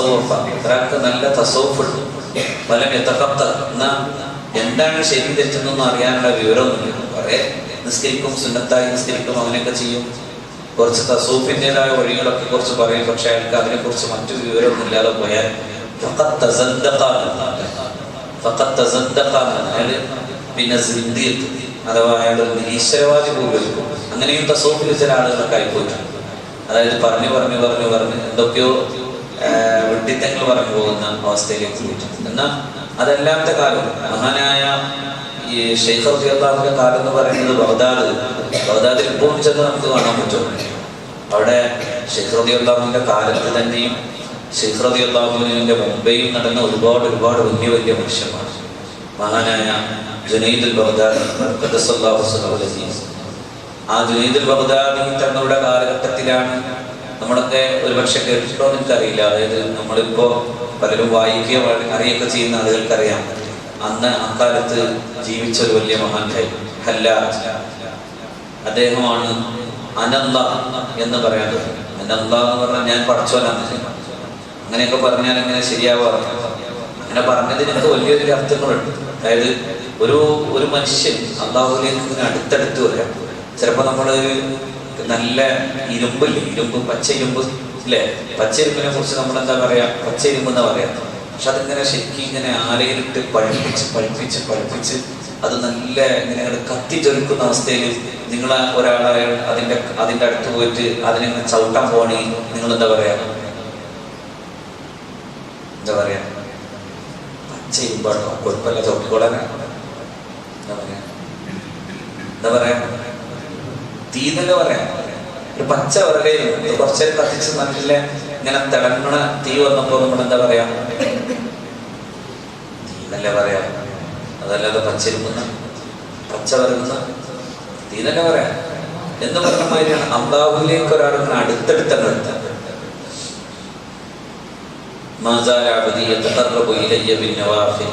തസവൂഫ ഒരാൾക്ക് നല്ല തസവൂഫ് ഉണ്ട് ഫലം എത്തക്കത്ത എന്നാ എന്താണ് ശരി തെറ്റെന്നൊന്നും അറിയാനുള്ള വിവരമൊന്നുമില്ല. കുറെ നിസ്കരിക്കും സുന്നത്തായി നിസ്കരിക്കും അങ്ങനെയൊക്കെ ചെയ്യും. കുറച്ച് തസൂഫിന്റെതായ വഴികളൊക്കെ കുറച്ച് പറയും. പക്ഷെ അയാൾക്ക് അതിനെക്കുറിച്ച് മറ്റു വിവരമൊന്നും ഇല്ലാതെ പോയാൽ പിന്നെ അഥവാ അയാൾ ഈശ്വരവാദി നിരീശ്വരവാദി അങ്ങനെയും തസൂഫിൽ ചില ആളുകളൊക്കെ ആയിപ്പോയിട്ടുണ്ട്. അതായത് പറഞ്ഞു പറഞ്ഞു പറഞ്ഞു പറഞ്ഞ് എന്തൊക്കെയോ വിഡ്ഢിത്തങ്ങൾ പറഞ്ഞു പോകുന്ന അവസ്ഥയിലേക്ക് പോയിട്ടുണ്ട് എന്നാൽ അതല്ലാത്ത കാലം മഹാനായ ഈ ഷെയ്ഖ് റബിയുടെ കാലം എന്ന് പറയുന്നത് ബഗ്ദാദ് ബഗ്ദാദിൽ ഇപ്പോൾ ചെന്ന് നമുക്ക് കാണാൻ പറ്റും. അവിടെ ഷെയ്ഖ് റബിയുടെ കാലത്ത് തന്നെയും ഷെയ്ഖ് റബിയുടെ മുംബൈയിൽ നടന്ന ഒരുപാട് ഒരുപാട് വലിയ വലിയ മനുഷ്യന്മാർ. മഹാനായ ജുനൈദുൽ വസല്ലം. ആ ജുനൈദുൽ ബഗ്ദാദി തങ്ങളുടെ കാലഘട്ടത്തിലാണ് നമ്മളൊക്കെ ഒരുപക്ഷെ കേട്ടിട്ടോ എന്ന് എനിക്കറിയില്ല. അതായത് നമ്മളിപ്പോ പലരും വായിക്കുക അറിയൊക്കെ ചെയ്യുന്ന ആളുകൾക്കറിയാം. അന്ന് അക്കാലത്ത് ജീവിച്ച ഒരു വലിയ മഹാൻ ഹല്ലാജ് അദ്ദേഹമാണ് അനന്ത എന്ന് പറയുന്നത്. അനന്ത എന്ന് പറഞ്ഞാൽ ഞാൻ പഠിച്ചോനാണ് അങ്ങനെയൊക്കെ പറഞ്ഞാൽ എങ്ങനെ ശരിയാവാറില്ല അങ്ങനെ പറഞ്ഞതിനൊക്കെ വലിയൊരു അർത്ഥങ്ങളുണ്ട്. അതായത് ഒരു ഒരു മനുഷ്യൻ അള്ളാഹുലേക്ക് അടുത്തടുത്ത് വരാം ചിലപ്പോൾ നമ്മൾ നല്ല ഇരുമ്പില്ലേ ഇരുമ്പ് പച്ച ഇരുമ്പ് അല്ലേ പച്ച ഇരുമ്പിനെ കുറിച്ച് നമ്മൾ എന്താ പറയാ? പച്ച ഇരുമ്പ് എന്നാ പറയാ? പക്ഷെ അതിങ്ങനെ ശരിക്കും ഇങ്ങനെ ആലയിലിട്ട് പഴുപ്പിച്ച് പഴുപ്പിച്ച് പഴുപ്പിച്ച് അത് നല്ല ഇങ്ങനെ കത്തിച്ചൊരുക്കുന്ന അവസ്ഥയിൽ നിങ്ങൾ ഒരാളെ അതിന്റെ അതിന്റെ അടുത്ത് പോയിട്ട് അതിനെ ചവിട്ടാൻ പോകണമെങ്കിൽ നിങ്ങൾ എന്താ പറയാ? എന്താ പറയാ? ഇരുമ്പാണോ. കുഴപ്പമില്ല. ചവിട്ടിക്കോളാനാ. എന്താ പറയാ? എന്താ പറയാ? തീ എന്നല്ലേ പറയാം? ഒരു പച്ച വിറകയിൽ കുറച്ചേ കത്തിച്ച് നല്ല ഇങ്ങനെ തിളങ്ങണ തീ വന്നപ്പോ നമ്മൾ എന്താ പറയാ? തീ പറയാ? അതല്ലാതെ പച്ചിരുമ്പുന്ന പച്ച വിറകുന്ന തീ പറയാം? എന്ന് പറഞ്ഞ മാതിരിയാണ് അള്ളാഹുലേക്ക് ഒരാൾ ഇങ്ങനെ അടുത്തടുത്തങ്ങ് എന്റെ മാസാല അബദി ബിന്നവാഫിൽ.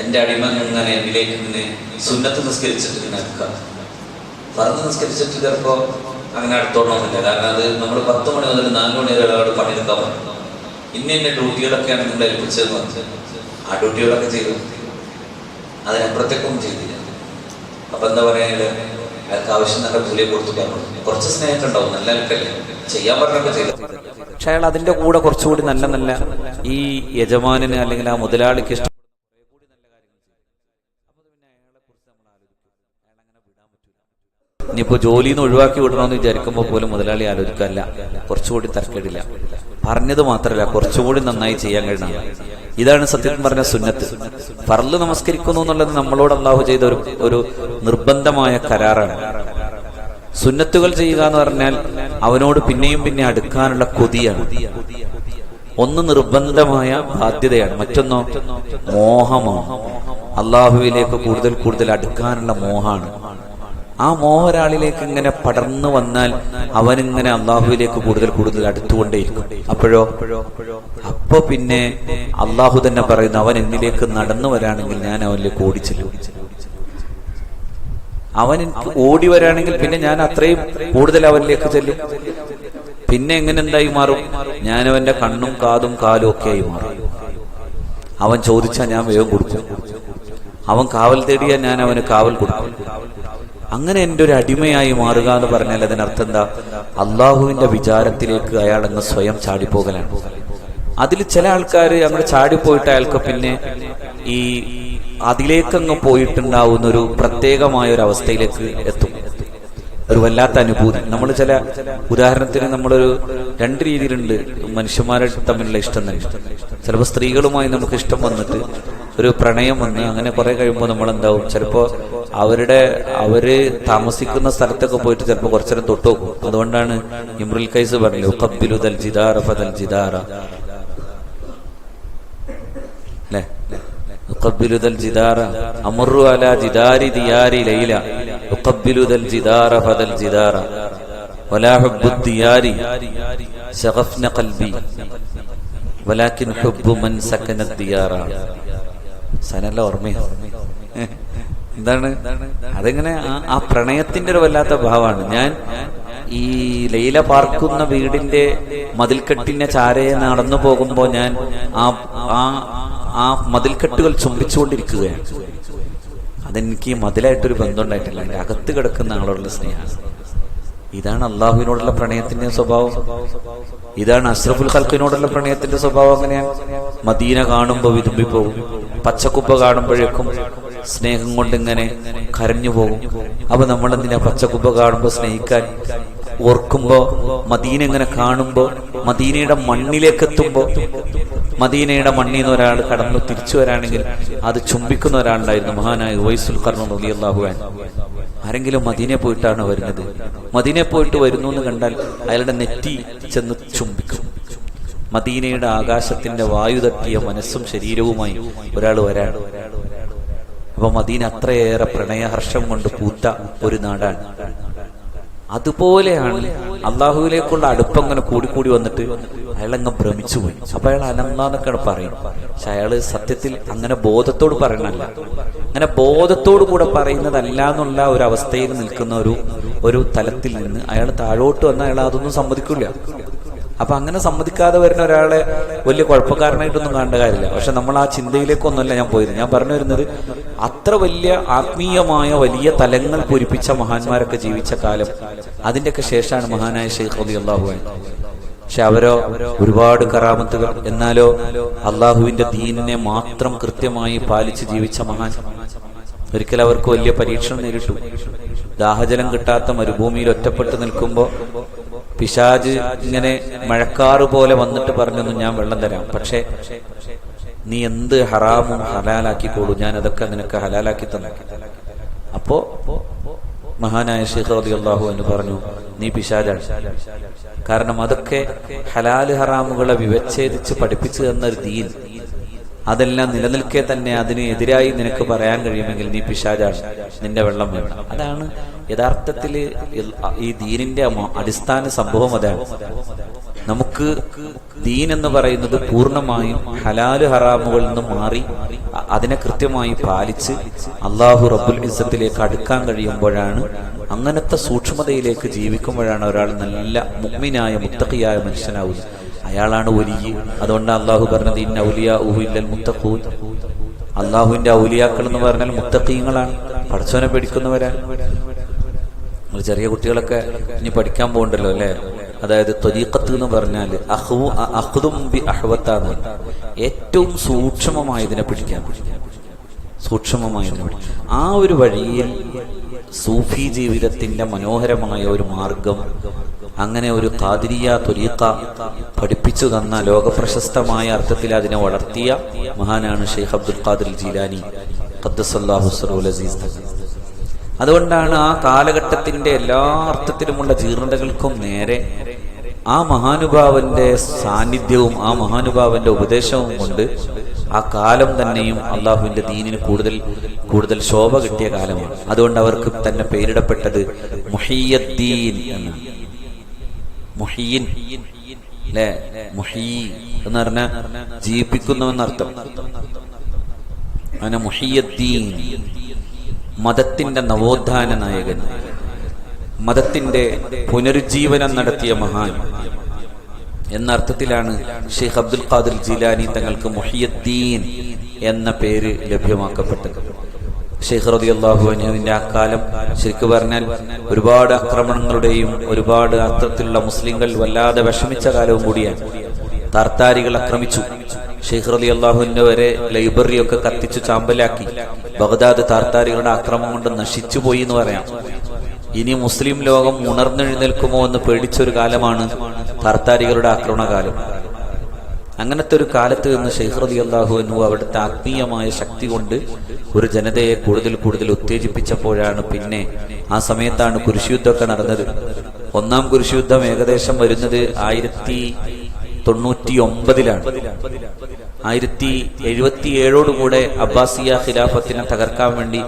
എന്റെ അടിമ ഇങ്ങനെ എന്നിലേക്ക് ഇങ്ങനെ സുന്നത്ത് നിസ്കരിച്ചിട്ട് ഇങ്ങനെ അടുക്കാം പറഞ്ഞ് നിസ്കരിച്ചിട്ട് ചിലപ്പോൾ അങ്ങനെ അടുത്തോളണമെന്നില്ല കാരണം അത് നമ്മൾ പത്ത് മണി മുതൽ നാല് മണി വരെ ഒരാളോട് പണിയെടുക്കാൻ പറഞ്ഞു ഇന്ന ഡ്യൂട്ടികളൊക്കെ ആണ് നിങ്ങൾ ഏൽപ്പിച്ചതെന്ന് വെച്ചാൽ ആ ഡ്യൂട്ടികളൊക്കെ ചെയ്തു. അതിനപ്പുറത്തേക്കൊന്നും ചെയ്തില്ല. അപ്പൊ എന്താ പറയുക അയാൾക്ക് ആവശ്യം നല്ല കൂലിയെ കൊടുത്തിട്ടാണ് കുറച്ച് സ്നേഹമൊക്കെ ഉണ്ടാവും നല്ല ആൾക്കല്ലേ. ചെയ്യാൻ പറഞ്ഞൊക്കെ ചെയ്തു. പക്ഷെ അയാൾ അതിന്റെ കൂടെ കുറച്ചുകൂടി നല്ല നല്ല ഈ യജമാനന് അല്ലെങ്കിൽ ആ മുതലാളിക്ക് ഇഷ്ടം ഇനിയിപ്പോ ജോലിയിൽ നിന്ന് ഒഴിവാക്കി വിടണമെന്ന് വിചാരിക്കുമ്പോൾ പോലും മുതലാളി ആലോചിക്കല്ല കുറച്ചുകൂടി തരക്കേടില്ല പറഞ്ഞത് മാത്രമല്ല കുറച്ചുകൂടി നന്നായി ചെയ്യാൻ കഴിയണം. ഇതാണ് സത്യത്തിൽ പറഞ്ഞ സുന്നത്ത്. ഫർൾ നമസ്കരിക്കുന്നു എന്നുള്ളത് നമ്മളോട് അള്ളാഹു ചെയ്ത ഒരു ഒരു നിർബന്ധമായ കരാറാണ്. സുന്നത്തുകൾ ചെയ്യുക എന്ന് പറഞ്ഞാൽ അവനോട് പിന്നെയും പിന്നെ അടുക്കാനുള്ള കൊതിയാണ്. ഒന്ന് നിർബന്ധമായ ബാധ്യതയാണ്. മറ്റൊന്നോ മോഹമാണ്. അള്ളാഹുവിലേക്ക് കൂടുതൽ കൂടുതൽ അടുക്കാനുള്ള മോഹമാണ്. ആ മോഹം ഒരാളിലേക്ക് ഇങ്ങനെ പടർന്നു വന്നാൽ അവനിങ്ങനെ അള്ളാഹുവിലേക്ക് കൂടുതൽ കൂടുതൽ അടുത്തുകൊണ്ടേയിരിക്കും. അപ്പോഴോ? അപ്പോ പിന്നെ അള്ളാഹു തന്നെ പറയുന്നു അവൻ എന്നിലേക്ക് നടന്നു വരാണെങ്കിൽ ഞാൻ അവനിലേക്ക് ഓടിച്ചെല്ലും. അവൻ ഓടി വരാണെങ്കിൽ പിന്നെ ഞാൻ അത്രയും കൂടുതൽ അവനിലേക്ക് ചെല്ലും. പിന്നെ എങ്ങനെ എന്തായി മാറും? ഞാൻ അവന്റെ കണ്ണും കാതും കാലും ഒക്കെ ആയി മാറും. അവൻ ചോദിച്ചാൽ ഞാൻ വേഗം കൊടുക്കും. അവൻ കാവൽ തേടിയാൽ ഞാൻ അവന് കാവൽ കൊടുക്കും. അങ്ങനെ എന്റെ ഒരു അടിമയായി മാറുക എന്ന് പറഞ്ഞാൽ അതിനർത്ഥം എന്താ അള്ളാഹുവിന്റെ വിചാരത്തിലേക്ക് അയാൾ അങ്ങ് സ്വയം ചാടിപ്പോകലാണ്. അതിൽ ചില ആൾക്കാർ അങ്ങ് ചാടിപ്പോയിട്ട് അയാൾക്ക് പിന്നെ ഈ അതിലേക്കങ്ങ് പോയിട്ടുണ്ടാവുന്ന ഒരു പ്രത്യേകമായ ഒരു അവസ്ഥയിലേക്ക് എത്തും. ഒരു വല്ലാത്ത അനുഭൂതി. നമ്മൾ ചില ഉദാഹരണത്തിന് നമ്മളൊരു രണ്ട് രീതിയിലുണ്ട്. മനുഷ്യന്മാരെ തമ്മിലുള്ള ഇഷ്ടം തന്നെ. ചിലപ്പോൾ സ്ത്രീകളുമായി നമുക്ക് ഇഷ്ടം വന്നിട്ട് ഒരു പ്രണയം വന്ന് അങ്ങനെ കുറെ കഴിയുമ്പോൾ നമ്മൾ എന്താവും ചിലപ്പോൾ അവരുടെ അവര് താമസിക്കുന്ന സ്ഥലത്തൊക്കെ പോയിട്ട് ചിലപ്പോൾ കുറച്ചേരം തൊട്ട് നോക്കും അതുകൊണ്ടാണ് ഇമ്രുൽ കൈസ് പറഞ്ഞു കബ്ബിലു ദൽ ജിദാറ ഫദൽ ജിദാറ അല്ലേ أقبل ذا الجدار أمر على جدار ديار ليلى أقبل ذا الجدار فذا الجدار ولا حب الديار شغفن قلبي ولكن حب من سكن الديار സനല്ല ഓർമ്മയാണ് എന്താണ്? അതെങ്ങനെ? ആ- പ്രണയത്തിന്റെ ഒരു വല്ലാത്ത ഭാവമാണ്. ഞാൻ ഈ ലൈല പാർക്കുന്ന വീടിന്റെ മതിൽക്കെട്ടിന്റെ ചാരയെ നടന്നു പോകുമ്പോൾ ഞാൻ ആ ആ ആ മതിൽക്കെട്ടുകൾ ചുംബിച്ചുകൊണ്ടിരിക്കുകയാണ്. അതെനിക്ക് മതിലായിട്ടൊരു ബന്ധം ഉണ്ടായിട്ടില്ല അകത്ത് കിടക്കുന്ന ആളോടുള്ള സ്നേഹമാണ്. ഇതാണ് അള്ളാഹുവിനോടുള്ള പ്രണയത്തിന്റെ സ്വഭാവം. ഇതാണ് അഷ്റഫുൽ ഖൽക്കിനോടുള്ള പ്രണയത്തിന്റെ സ്വഭാവം അങ്ങനെയാണ് മദീന കാണുമ്പോൾ വിതുമ്പിപ്പോകും പച്ചക്കുപ്പ കാണുമ്പോഴേക്കും സ്നേഹം കൊണ്ട് ഇങ്ങനെ കരഞ്ഞു പോകും അപ്പൊ നമ്മളെന്തിനാ പച്ചക്കുപ്പ കാണുമ്പോൾ സ്നേഹിക്കാൻ? ഓർക്കുമ്പോ മദീന ഇങ്ങനെ കാണുമ്പോ മദീനയുടെ മണ്ണിലേക്ക് എത്തുമ്പോ മദീനയുടെ മണ്ണിൽ നിന്ന് ഒരാൾ കടന്നു തിരിച്ചു വരാണെങ്കിൽ അത് ചുംബിക്കുന്ന ഒരാളുണ്ടായിരുന്നു മഹാനായ വൈസുൽ കർണ അള്ളാഹുവാൻ ആരെങ്കിലും മദീനെ പോയിട്ടാണ് വരുന്നത്? മദീനെ പോയിട്ട് വരുന്നു എന്ന് കണ്ടാൽ അയാളുടെ നെറ്റി ചെന്ന് ചുംബിക്കും. മദീനയുടെ ആകാശത്തിന്റെ വായു തട്ടിയ മനസ്സും ശരീരവുമായി ഒരാൾ വരാൻ. അപ്പൊ മദീന അത്രയേറെ പ്രണയഹർഷം കൊണ്ട് പൂത്ത ഒരു നാടാണ്. അതുപോലെയാണ് അള്ളാഹുവിലേക്കുള്ള അടുപ്പം കൂടി കൂടി വന്നിട്ട് അയാളങ്ങ് ഭ്രമിച്ചു പോയി അപ്പൊ അയാൾ അനന്താന്നൊക്കെയാണ് പറയും പക്ഷെ അയാൾ സത്യത്തിൽ അങ്ങനെ ബോധത്തോട് പറയണല്ല അങ്ങനെ ബോധത്തോടു കൂടെ പറയുന്നതല്ല എന്നുള്ള ഒരു അവസ്ഥയിൽ നിൽക്കുന്ന ഒരു ഒരു തലത്തിൽ നിന്ന് അയാൾ താഴോട്ട് വന്ന അയാൾ അതൊന്നും സമ്മതിക്കില്ല. അപ്പൊ അങ്ങനെ സമ്മതിക്കാതെ വരുന്ന ഒരാളെ വലിയ കുഴപ്പക്കാരനായിട്ടൊന്നും കാണേണ്ട കാര്യമില്ല. പക്ഷെ നമ്മൾ ആ ചിന്തയിലേക്കൊന്നുമല്ല ഞാൻ പോയത്. ഞാൻ പറഞ്ഞു വരുന്നത് അത്ര വലിയ ആത്മീയമായ വലിയ തലങ്ങൾ പൂരിപ്പിച്ച മഹാന്മാരൊക്കെ ജീവിച്ച കാലം അതിന്റെയൊക്കെ ശേഷമാണ് മഹാനായ ഷെയ്ഖ് അലി അള്ളാഹു പക്ഷെ അവരോ ഒരുപാട് കറാമത്തുകൾ. എന്നാലോ അള്ളാഹുവിന്റെ ദീനിനെ മാത്രം കൃത്യമായി പാലിച്ച് ജീവിച്ച മഹാൻ. ഒരിക്കൽ അവർക്ക് വലിയ പരീക്ഷണം നേരിട്ടു. ദാഹജലം കിട്ടാത്ത മരുഭൂമിയിൽ ഒറ്റപ്പെട്ട് നിൽക്കുമ്പോ പിശാജ് ഇങ്ങനെ മഴക്കാറ് പോലെ വന്നിട്ട് പറഞ്ഞു ഞാൻ വെള്ളം തരാം. പക്ഷേ നീ എന്ത് ഹറാമും ഹലാലാക്കിക്കോളൂ ഞാൻ അതൊക്കെ നിനക്ക് ഹലാലാക്കി തന്നെ. അപ്പോ മഹാനായ ഷെയ്ഖ് റതി അള്ളാഹു എന്ന് പറഞ്ഞു നീ പിശാചാണ്. കാരണം അതൊക്കെ ഹലാൽ ഹറാമുകളെ വിവച്ഛേദിച്ച് പഠിപ്പിച്ചു തന്നൊരു ദീൻ. അതെല്ലാം നിലനിൽക്കെ തന്നെ അതിന് എതിരായി നിനക്ക് പറയാൻ കഴിയുമെങ്കിൽ നീ പിശാചാണ്. നിന്റെ വെള്ളം വേണം. അതാണ് യഥാർത്ഥത്തിൽ ഈ ദീനിന്റെ അടിസ്ഥാന സംഭവം അതാണ്. നമുക്ക് ദീൻ എന്ന് പറയുന്നത് പൂർണമായും ഹലാൽ ഹറാമുകളിൽ നിന്ന് മാറി അതിനെ കൃത്യമായി പാലിച്ച് അള്ളാഹു റബ്ബുൽ ഇസത്തിലേക്ക് അടുക്കാൻ കഴിയുമ്പോഴാണ് അങ്ങനത്തെ സൂക്ഷ്മതയിലേക്ക് ജീവിക്കുമ്പോഴാണ് ഒരാൾ നല്ല മുഗ്മിനായ മുത്തഖിയായ മനുഷ്യനാവുന്നത്. അയാളാണ് ഒലിയ അതുകൊണ്ട് അള്ളാഹു പറഞ്ഞത് ഇന്ന ഔലിയ ഉഹില്ലൽ മുത്തഖൂൻ. അള്ളാഹുവിന്റെ ഔലിയാക്കൾ എന്ന് പറഞ്ഞാൽ മുത്തഖീങ്ങളാണ്. പഠിച്ചവനെ പഠിക്കുന്നവരാണ് ചെറിയ കുട്ടികളൊക്കെ ഇനി പഠിക്കാൻ പോകണ്ടല്ലോ അല്ലെ? അതായത് ത്വരീഖത്ത് എന്ന് പറഞ്ഞാൽ അഹു അഹ്ദും ബി അഹ്വത്താണ് ഏറ്റവും സൂക്ഷ്മമായതിനെ പിടിക്കാൻ സൂക്ഷ്മമായതിനെ പിടിക്കാൻ ആ ഒരു വഴിയിൽ സൂഫി ജീവിതത്തിന്റെ മനോഹരമായ ഒരു മാർഗം അങ്ങനെ ഒരു കാതിരിയ ത്വരീഖ പഠിപ്പിച്ചു തന്ന ലോകപ്രശസ്തമായ അർത്ഥത്തിൽ അതിനെ വളർത്തിയ മഹാനാണ് ഷെയ്ഖ് അബ്ദുൽ ഖാദിർ ജീലാനി ഖദ്ദസല്ലാഹു സറൂൽ അസീസ് തങ്ങൾ അതുകൊണ്ടാണ് ആ കാലഘട്ടത്തിന്റെ എല്ലാ അർത്ഥത്തിലുമുള്ള ജീർണതകൾക്കും നേരെ ആ മഹാനുഭാവന്റെ സാന്നിധ്യവും ആ മഹാനുഭാവന്റെ ഉപദേശവും കൊണ്ട് ആ കാലം തന്നെയും അള്ളാഹുവിന്റെ ദീനിന് കൂടുതൽ കൂടുതൽ ശോഭ കിട്ടിയ കാലമാണ്. അതുകൊണ്ട് അവർക്ക് തന്നെ പേരിടപ്പെട്ടത് മുഹിയദ്ദീൻ എന്നാണ്. മുഹീ എന്ന് പറഞ്ഞ ജീവിപ്പിക്കുന്നുവെന്നർത്ഥം. അങ്ങനെ മുഹിയദ്ദീൻ. മതത്തിന്റെ നവോത്ഥാന നായകൻ മതത്തിന്റെ പുനരുജ്ജീവനം നടത്തിയ മഹാൻ. എന്ന അർത്ഥത്തിലാണ് ഷെയ്ഖ് അബ്ദുൽ ഖാദിർ ജീലാനി തങ്ങൾക്ക് മുഹിയദ്ദീൻ എന്ന പേര് ലഭ്യമാക്കപ്പെട്ടത്. ഷെയ്ഖ് റതി ആ കാലം ശരിക്കു പറഞ്ഞാൽ ഒരുപാട് ആക്രമണങ്ങളുടെയും ഒരുപാട് അർത്ഥത്തിലുള്ള മുസ്ലിങ്ങൾ വല്ലാതെ വിഷമിച്ച കാലവും കൂടിയാണ്. താർത്താരികൾ ആക്രമിച്ചു. ഷെയ്ഖ് അലി അള്ളാഹുവിന്റെ വരെ ലൈബ്രറി ഒക്കെ കത്തിച്ചു ചാമ്പലാക്കി. ബഗ്ദാദ് താർത്താരികളുടെ ആക്രമണം കൊണ്ട് നശിച്ചു പോയി എന്ന് പറയാം. ഇനി മുസ്ലിം ലോകം ഉണർന്നെഴുന്നേൽക്കുമോ എന്ന് പേടിച്ചൊരു കാലമാണ് താർത്താരികളുടെ ആക്രമണകാലം. അങ്ങനത്തെ ഒരു കാലത്ത് നിന്ന് ഷെയ്ഖ് അലി അള്ളാഹു എന്നു അവിടുത്തെ ആത്മീയമായ ശക്തി കൊണ്ട് ഒരു ജനതയെ കൂടുതൽ കൂടുതൽ ഉത്തേജിപ്പിച്ചപ്പോഴാണ് പിന്നെ ആ സമയത്താണ് കുരിശുയുദ്ധമൊക്കെ നടന്നത്. ഒന്നാം കുരിശുയുദ്ധം ഏകദേശം വരുന്നത് ആയിരത്തി തൊണ്ണൂറ്റി ഒമ്പതിലാണ് ആയിരത്തി എഴുപത്തി ഏഴോടുകൂടെ അബ്ബാസിയ ഖിലാഫത്തിനെ തകർക്കാൻ വേണ്ടി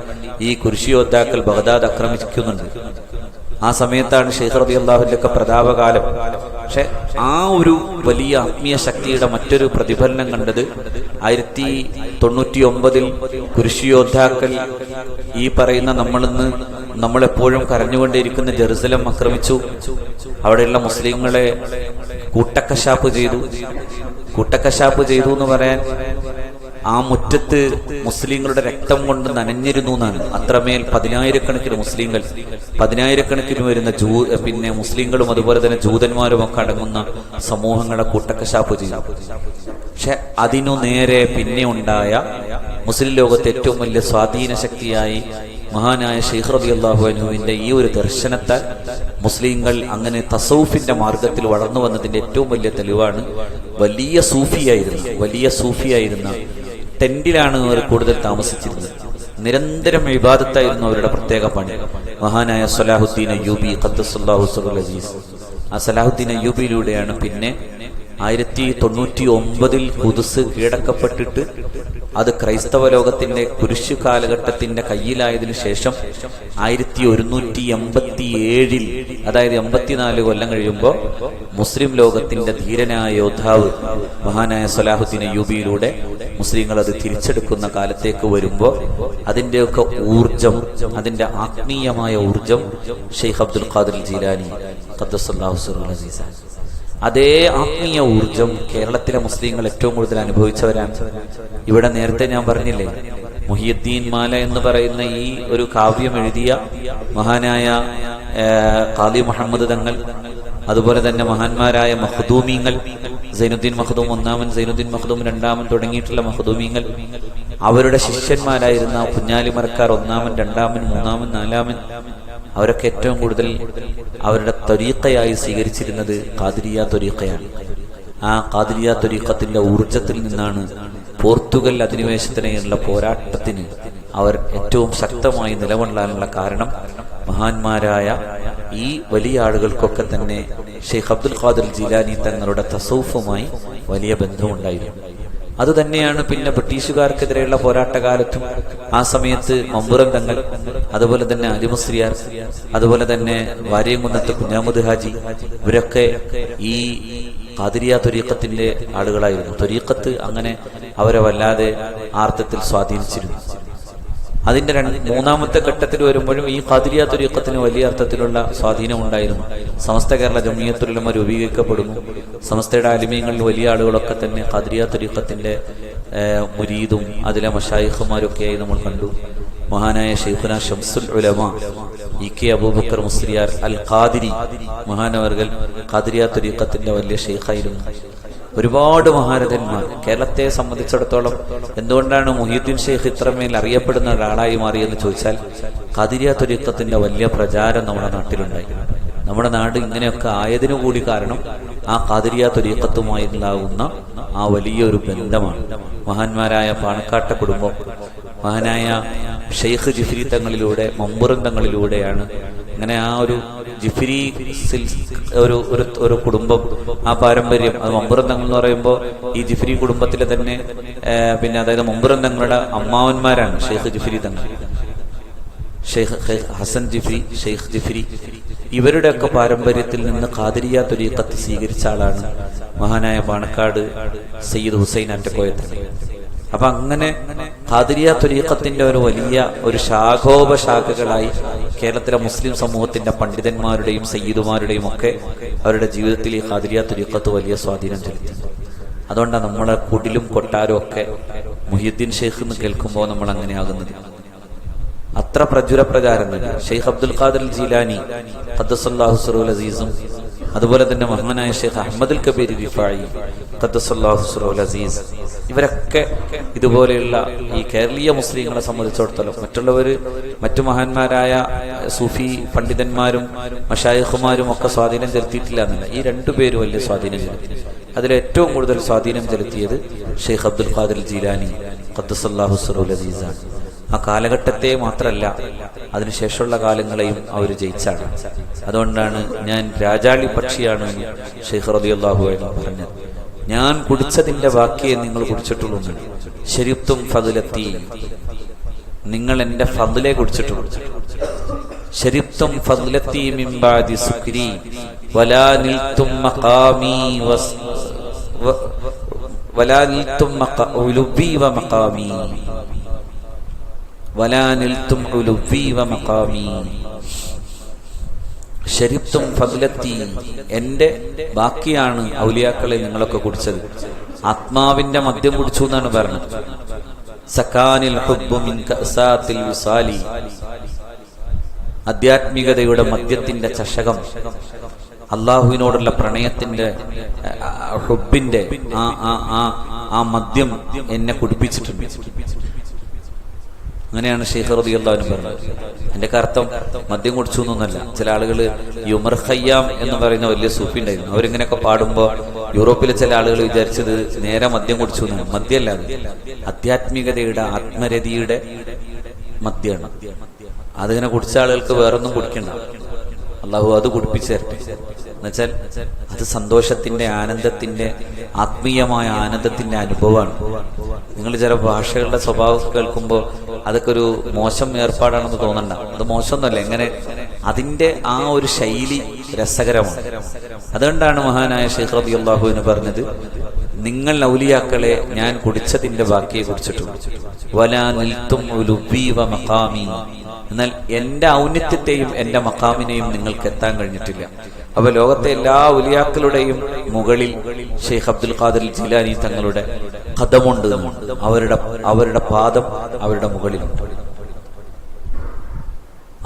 ഈ കുരിശി യോദ്ധാക്കൾ ബഗ്ദാദ് ആക്രമിക്കുന്നുണ്ട് ആ സമയത്താണ് ഷെയ്ഖ് റബി അള്ളാഹുലൊക്കെ പ്രതാപകാലം. പക്ഷെ ആ ഒരു വലിയ ആത്മീയ ശക്തിയുടെ മറ്റൊരു പ്രതിഫലനം കണ്ടത് ആയിരത്തി തൊണ്ണൂറ്റി ഒമ്പതിൽ കുരിശിയോദ്ധാക്കൾ ഈ പറയുന്ന നമ്മളിന്ന് നമ്മളെപ്പോഴും കരഞ്ഞുകൊണ്ടിരിക്കുന്ന ജെറുസലം ആക്രമിച്ചു. അവിടെയുള്ള മുസ്ലിങ്ങളെ കൂട്ടക്കശാപ്പ് ചെയ്തു. കൂട്ടക്കശാപ്പ് ചെയ്തു എന്ന് പറയാൻ ആ മുറ്റത്ത് മുസ്ലിങ്ങളുടെ രക്തം കൊണ്ട് നനഞ്ഞിരുന്നു എന്നാണ്. അത്രമേൽ പതിനായിരക്കണക്കിന് മുസ്ലിങ്ങൾ പതിനായിരക്കണക്കിന് വരുന്ന ജൂ പിന്നെ മുസ്ലിങ്ങളും അതുപോലെ തന്നെ ജൂതന്മാരും ഒക്കെ അടങ്ങുന്ന സമൂഹങ്ങളെ കൂട്ടക്കശാപ്പ് ചെയ്തു. പക്ഷെ അതിനു നേരെ പിന്നെ ഉണ്ടായ മുസ്ലിം ലോകത്തെ ഏറ്റവും വലിയ സ്വാധീന ശക്തിയായി മഹാനായ ഷെയ്ഖ് റബി അള്ളാഹു അനുവിന്റെ ഈ ഒരു ദർശനത്താൽ മുസ്ലിങ്ങൾ അങ്ങനെ തസൌഫിന്റെ മാർഗത്തിൽ വളർന്നു വന്നതിന്റെ ഏറ്റവും വലിയ തെളിവാണ് വലിയ സൂഫിയായിരുന്നു വലിയ സൂഫിയായിരുന്ന ടെന്റിലാണ് അവർ കൂടുതൽ താമസിച്ചിരുന്നത്. നിരന്തരം വിവാദത്തായിരുന്നു അവരുടെ പ്രത്യേക പണി. മഹാനായ സലാഹുദ്ദീൻ അയ്യൂബി ഖദ്ദസുല്ലാഹു സുറുൽ അസീസ്. ആ സലാഹുദ്ദീൻ അയ്യൂബിയിലൂടെയാണ് പിന്നെ ആയിരത്തി തൊണ്ണൂറ്റി ഒമ്പതിൽ കുതിസ് കീഴടക്കപ്പെട്ടിട്ട് അത് ക്രൈസ്തവ ലോകത്തിന്റെ കുരിശു കാലഘട്ടത്തിന്റെ കയ്യിലായതിനു ശേഷം ആയിരത്തി ഒരുന്നൂറ്റി എൺപത്തി ഏഴിൽ അതായത് എൺപത്തിനാല് കൊല്ലം കഴിയുമ്പോൾ മുസ്ലിം ലോകത്തിന്റെ ധീരനായ യോദ്ധാവ് മഹാനായ സലാഹുദ്ദീൻ അയ്യൂബിയിലൂടെ മുസ്ലിങ്ങൾ അത് തിരിച്ചെടുക്കുന്ന കാലത്തേക്ക് വരുമ്പോൾ അതിന്റെയൊക്കെ ഊർജം അതിന്റെ ആത്മീയമായ ഊർജം ഷെയ്ഖ് അബ്ദുൽ ഖാദിർ ജീലാനി ഖദ്ദസല്ലാഹു സുറുൽ അസീസാൻ അതേ ആത്മീയ ഊർജം കേരളത്തിലെ മുസ്ലിങ്ങൾ ഏറ്റവും കൂടുതൽ അനുഭവിച്ചവരാണ്. ഇവിടെ നേരത്തെ ഞാൻ പറഞ്ഞില്ലേ മുഹിയുദ്ദീൻ മാല എന്ന് പറയുന്ന ഈ ഒരു കാവ്യം എഴുതിയ മഹാനായ ഖാദി മുഹമ്മദ് തങ്ങൾ അതുപോലെ തന്നെ മഹാന്മാരായ മഹദൂമീങ്ങൾ സൈനുദ്ദീൻ മഹദൂം ഒന്നാമൻ സൈനുദ്ദീൻ മഹദൂം രണ്ടാമൻ തുടങ്ങിയിട്ടുള്ള മഹദൂമീങ്ങൾ അവരുടെ ശിഷ്യന്മാരായിരുന്ന കുഞ്ഞാലിമറക്കാർ ഒന്നാമൻ രണ്ടാമൻ മൂന്നാമൻ നാലാമൻ അവരൊക്കെ ഏറ്റവും കൂടുതൽ അവരുടെ ത്വരീക്കയായി സ്വീകരിച്ചിരുന്നത് കാതിരിയ ത്വരീക്കയാണ് ആ കാതിരിയ ത്വരീക്കത്തിന്റെ ഊർജത്തിൽ നിന്നാണ് പോർത്തുഗൽ അധിനിവേശത്തിനുള്ള പോരാട്ടത്തിന് അവർ ഏറ്റവും ശക്തമായി നിലകൊള്ളാനുള്ള കാരണം മഹാന്മാരായ ഈ വലിയ ആളുകൾക്കൊക്കെ തന്നെ ഷെയ്ഖ് അബ്ദുൽ ഖാദിർ ജീലാനി തങ്ങളുടെ തസൗഫുമായി വലിയ ബന്ധമുണ്ടായിരുന്നു. അതുതന്നെയാണ് പിന്നെ ബ്രിട്ടീഷുകാർക്കെതിരെയുള്ള പോരാട്ടകാലത്തും ആ സമയത്ത് മമ്പുറം തങ്ങൾ അതുപോലെ തന്നെ അലിമുസ്ലിയാർ അതുപോലെ തന്നെ വാര്യംകുന്നത്ത് കുഞ്ഞാമുദ് ഹാജി ഇവരൊക്കെ ഈ കാതിരിയ തൊരീക്കത്തിന്റെ ആളുകളായിരുന്നു. തൊരീക്കത്ത് അങ്ങനെ അവരെ വല്ലാതെ ആർത്ഥത്തിൽ സ്വാധീനിച്ചിരുന്നു. അതിന്റെ മൂന്നാമത്തെ ഘട്ടത്തിൽ വരുമ്പോഴും ഈ ഖാദിരിയ തുരീക്കത്തിന് വലിയ അർത്ഥത്തിലുള്ള സ്വാധീനം ഉണ്ടായിരുന്നു. സമസ്ത കേരള ജമിയത്തുലമ രൂപീകരിക്കപ്പെടുന്നു. സമസ്തയുടെ അലിമീങ്ങളിൽ വലിയ ആളുകളൊക്കെ തന്നെ ഖാദിരിയ തുരീക്കത്തിന്റെ മുരീദും അതിലെ മഷായിഖുമാരൊക്കെയായി നമ്മൾ കണ്ടു. മഹാനായ ഷെയ്ഖുന ഷംസുൽ ഉലമ ഇ കെ അബൂബക്കർ മുസ്ലിയാർ അൽ ഖാദിരി മഹാനവർഗൽ ഖാദിരിയ തുരീക്കത്തിന്റെ വലിയ ഷെയ്ഖായിരുന്നു ഒരുപാട് മഹാരഥന്മാർ കേരളത്തെ സംബന്ധിച്ചിടത്തോളം എന്തുകൊണ്ടാണ് മുഹീദ്ദീൻ ഷെയ്ഖ് ഇത്രമേൽ അറിയപ്പെടുന്ന ഒരാളായി മാറിയെന്ന് ചോദിച്ചാൽ കതിരിയ തുരുക്കത്തിന്റെ വലിയ പ്രചാരം നമ്മുടെ നാട്ടിലുണ്ടായി. നമ്മുടെ നാട് ഇങ്ങനെയൊക്കെ ആയതിനു കൂടി കാരണം ആ കാതിരിയ തുരീക്കത്തുമായി ഉണ്ടാകുന്ന ആ വലിയൊരു ബന്ധമാണ്. മഹാന്മാരായ പാണക്കാട്ട കുടുംബം മഹാനായ ഷെയ്ഖ് ജിഫ്രി തങ്ങളിലൂടെ മമ്പുറം അങ്ങനെ ആ ഒരു ജിഫിരി ഒരു ഒരു കുടുംബം. ആ പാരമ്പര്യം അത് മമ്പുരന്തങ്ങൾ എന്ന് പറയുമ്പോൾ ഈ ജിഫിരി കുടുംബത്തിലെ തന്നെ പിന്നെ അതായത് മമ്പുരന്തങ്ങളുടെ അമ്മാവന്മാരാണ് ഷെയ്ഖ് ജിഫിരി തങ്ങൾ ഷെയ്ഖ് ഹസൻ ജിഫിരി ഷെയ്ഖ് ജിഫ്രി. ഇവരുടെയൊക്കെ പാരമ്പര്യത്തിൽ നിന്ന് ഖാദിരിയ തുരീക്കത്ത് സ്വീകരിച്ച ആളാണ് മഹാനായ പാണക്കാട് സയ്യിദ് ഹുസൈൻ അറ്റക്കോയത്തങ്ങൾ അപ്പൊ അങ്ങനെ ഖാദിരിയ തുരീഖത്തിന്റെ ഒരു വലിയ ഒരു ശാഖോപശാഖകളായി കേരളത്തിലെ മുസ്ലിം സമൂഹത്തിന്റെ പണ്ഡിതന്മാരുടെയും സയ്യിദുമാരുടെയും ഒക്കെ അവരുടെ ജീവിതത്തിൽ ഈ ഖാദിരിയ തുരീഖത്ത് വലിയ സ്വാധീനം ചെലുത്തി. അതുകൊണ്ടാണ് നമ്മളെ കുടിലും കൊട്ടാരും ഒക്കെ മുഹിയുദ്ദീൻ ഷെയ്ഖ് എന്ന് കേൾക്കുമ്പോൾ നമ്മൾ അങ്ങനെ ആകുന്നത് അത്ര പ്രചുര പ്രചാരം ഷെയ്ഖ് അബ്ദുൽ ഖാദർ ജീലാനി ഖദ്ദസല്ലാഹു സുറുൽ അസീസും അതുപോലെ തന്നെ മഹാനായ ഷെയ്ഖ് അഹമ്മദുൽ കബീർ റിഫായി ഖദ്ദസല്ലാഹു സുറുൽ അസീസ് ഇവരൊക്കെ ഇതുപോലെയുള്ള ഈ കേരളീയ മുസ്ലിങ്ങളെ സംബന്ധിച്ചിടത്തോളം മറ്റുള്ളവര് മറ്റു മഹാന്മാരായ സൂഫി പണ്ഡിതന്മാരും മഷായിഖുമാരും ഒക്കെ സ്വാധീനം ചെലുത്തിയിട്ടില്ല എന്നല്ല. ഈ രണ്ടുപേരും വലിയ സ്വാധീനം ചെലുത്തി. അതിലേറ്റവും കൂടുതൽ സ്വാധീനം ചെലുത്തിയത് ഷെയ്ഖ് അബ്ദുൽ ഖാദിർ ജീലാനി ഖദ്ദസല്ലാഹു സുറുൽ അസീസാണ്. ആ കാലഘട്ടത്തെ മാത്രമല്ല അതിനുശേഷമുള്ള കാലങ്ങളെയും അവർ ജയിച്ചാണ്. അതുകൊണ്ടാണ് ഞാൻ രാജാളി പക്ഷിയാണ് ഷെയ്ഖ് റബിയുള്ളാഹു എന്ന് പറഞ്ഞത്. ഞാൻ കുടിച്ചതിന്റെ ബാക്കിയെ നിങ്ങൾ കുടിച്ചിട്ടുള്ളൂ ശരിത്തും ഫതിലെത്തി. നിങ്ങൾ എന്റെ ഫതിലെ കുടിച്ചിട്ടുള്ളൂ. ശരിത്വം വലാ മഖാമി വലാ മഖാമി. എന്റെ ബാക്കിയാണ് ഔലിയാക്കളെ നിങ്ങളൊക്കെ കുടിച്ചത്. ആത്മാവിന്റെ മദ്യം കുടിച്ചു എന്നാണ് പറഞ്ഞത്. സക്കാനിൽ ആധ്യാത്മികതയുടെ മദ്യത്തിന്റെ ചഷകം. അള്ളാഹുവിനോടുള്ള പ്രണയത്തിന്റെ ഹുബിന്റെ ആ ആ ആ മദ്യം എന്നെ കുടിപ്പിച്ചിട്ടുണ്ട്. അങ്ങനെയാണ് ഷെയ്ഖ് റബി അള്ളാഹുനും പറഞ്ഞത്. എന്റെ അർത്ഥം മദ്യം കുടിച്ചു എന്നൊന്നല്ല. ചില ആളുകൾ യുമർ ഖയ്യാം എന്ന് പറയുന്ന വലിയ സൂഫി ഉണ്ടായിരുന്നു. അവരിങ്ങനെയൊക്കെ പാടുമ്പോ യൂറോപ്പിലെ ചില ആളുകൾ വിചാരിച്ചത് നേരെ മദ്യം കുടിച്ചു എന്നാണ്. മദ്യമല്ല. ആധ്യാത്മികതയുടെ ആത്മരതിയുടെ മദ്യമാണ് അതിങ്ങനെ കുടിച്ച ആളുകൾക്ക് വേറൊന്നും കുടിക്കണ്ട. അള്ളാഹു അത് കുടിപ്പിച്ചു തരട്ടെ. എന്നുവെച്ചാൽ അത് സന്തോഷത്തിന്റെ ആനന്ദത്തിന്റെ ആത്മീയമായ ആനന്ദത്തിന്റെ അനുഭവമാണ്. നിങ്ങൾ ചില ഭാഷകളുടെ സ്വഭാവം കേൾക്കുമ്പോൾ അതൊക്കെ ഒരു മോശം ഏർപ്പാടാണെന്ന് തോന്നണ്ട. അത് മോശമൊന്നുമല്ല എങ്ങനെ? അതിന്റെ ആ ഒരു ശൈലി രസകരമാണ്. അതുകൊണ്ടാണ് മഹാനായ ഷെയ്ഖ് റബി അള്ളാഹുവിന് പറഞ്ഞത് നിങ്ങൾ ഔലിയാക്കളെ ഞാൻ കുടിച്ചതിന്റെ ബാക്കിയെ കുടിച്ചിട്ടുണ്ട് വലാ നിൽത്തും എന്നാൽ എന്റെ ഔന്നത്യത്തെയും എന്റെ മക്കാമിനെയും നിങ്ങൾക്ക് എത്താൻ കഴിഞ്ഞിട്ടില്ല. അപ്പൊ ലോകത്തെ എല്ലാ ഉലിയാക്കളുടെയും മുകളിൽ ഷെയ്ഖ് അബ്ദുൽ ഖാദർ ജിലാനി തങ്ങളുടെ കഥമുണ്ട് അവരുടെ അവരുടെ പാദം അവരുടെ മുകളിലുണ്ട്.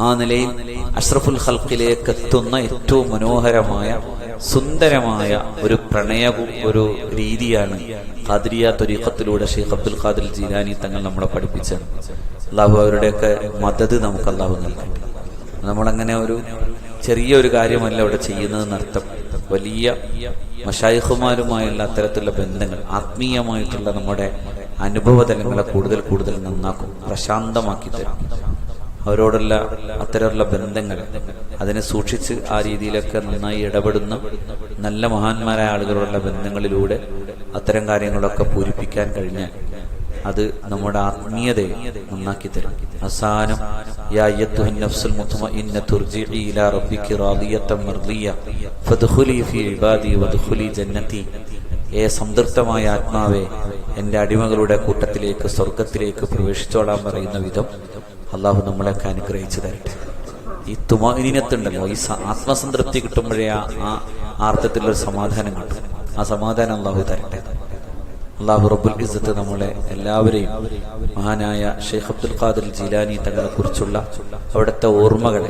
ആ നിലയിൽ അഷ്റഫുൽ ഖൽക്കിലേക്ക് എത്തുന്ന ഏറ്റവും മനോഹരമായ സുന്ദരമായ ഒരു പ്രണയ ഒരു രീതിയാണ് ഖാദിരിയ തൊരീഖത്തിലൂടെ ഷെയ്ഖ് അബ്ദുൽ ഖാദിർ ജീലാനി തങ്ങൾ നമ്മളെ പഠിപ്പിച്ചത്. അള്ളാഹു അവരുടെയൊക്കെ മദത് നമുക്ക് അള്ളാഹു നൽകട്ടെ. നമ്മളങ്ങനെ ഒരു ചെറിയ ഒരു കാര്യമല്ല ഇവിടെ ചെയ്യുന്നതെന്നർത്ഥം. വലിയ മഷായിഹുമാരുമായുള്ള അത്തരത്തിലുള്ള ബന്ധങ്ങൾ ആത്മീയമായിട്ടുള്ള നമ്മുടെ അനുഭവ തലങ്ങളെ കൂടുതൽ കൂടുതൽ നന്നാക്കും പ്രശാന്തമാക്കി തരും. അവരോടുള്ള അത്തരമുള്ള ബന്ധങ്ങൾ അതിനെ സൂക്ഷിച്ച് ആ രീതിയിലൊക്കെ നന്നായി ഇടപെടുന്ന നല്ല മഹാന്മാരായ ആളുകളോടുള്ള ബന്ധങ്ങളിലൂടെ അത്തരം കാര്യങ്ങളൊക്കെ പൂരിപ്പിക്കാൻ കഴിഞ്ഞാൽ അത് നമ്മുടെ ആത്മീയതയെ നന്നാക്കി തരും അവസാനം ഏ സംതൃപ്തമായ ആത്മാവെ എന്റെ അടിമകളുടെ കൂട്ടത്തിലേക്ക് സ്വർഗത്തിലേക്ക് പ്രവേശിച്ചോളാൻ പറയുന്ന വിധം അള്ളാഹു നമ്മളെയൊക്കെ അനുഗ്രഹിച്ചു തരട്ടെ. ഈ തുമാനീനത്തുണ്ടല്ലോ ഈ ആത്മസംതൃപ്തി കിട്ടുമ്പോഴേ ആ ആർത്ഥത്തിലൊരു സമാധാനം കിട്ടും. ആ സമാധാനം അള്ളാഹു തരട്ടെ. അള്ളാഹു റബ്ബുൽ ഇസ്സത്ത് നമ്മളെ എല്ലാവരെയും മഹാനായ ഷെയ്ഖ് അബ്ദുൽ ഖാദിർ ജീലാനി തങ്ങളെ കുറിച്ചുള്ള അവിടുത്തെ ഓർമ്മകൾ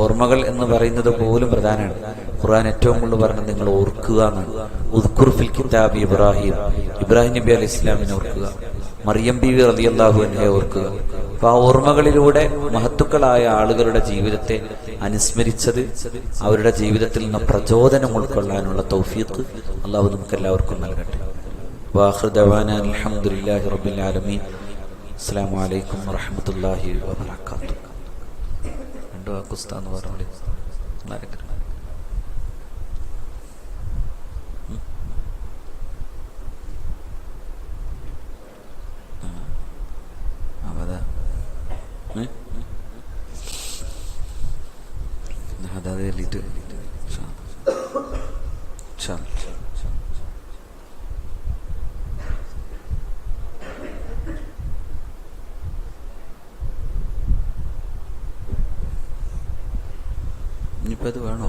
ഓർമ്മകൾ എന്ന് പറയുന്നത് പോലും പ്രധാനമാണ്. ഖുർആൻ ഏറ്റവും കൂടുതൽ പറഞ്ഞത് നിങ്ങൾ ഓർക്കുക എന്നാണ്. ഉദ്ഖുർ ഫിൽ കിതാബ് ഇബ്രാഹിം. ഇബ്രാഹിം നബി അലി ഇസ്ലാമിനെ ഓർക്കുക. മറിയം ബി വി റബി അള്ളാഹു എന്നെ ഓർക്കുക. അപ്പൊ ആ ഓർമ്മകളിലൂടെ മഹത്തുക്കളായ ആളുകളുടെ ജീവിതത്തെ അനുസ്മരിച്ചത് അവരുടെ ജീവിതത്തിൽ നിന്ന് പ്രചോദനം ഉൾക്കൊള്ളാനുള്ള തൗഫീഖ് അള്ളാഹു നമുക്ക് എല്ലാവർക്കും നൽകട്ടെ. വാഹർ ദവാന അലഹമുല്ലാഹി വാത്തു രണ്ട് വാക്കുസ്താന്ന് പറഞ്ഞു ഇനിയിപ്പോൾ ഇത് വേണോ ഇത് വേണോ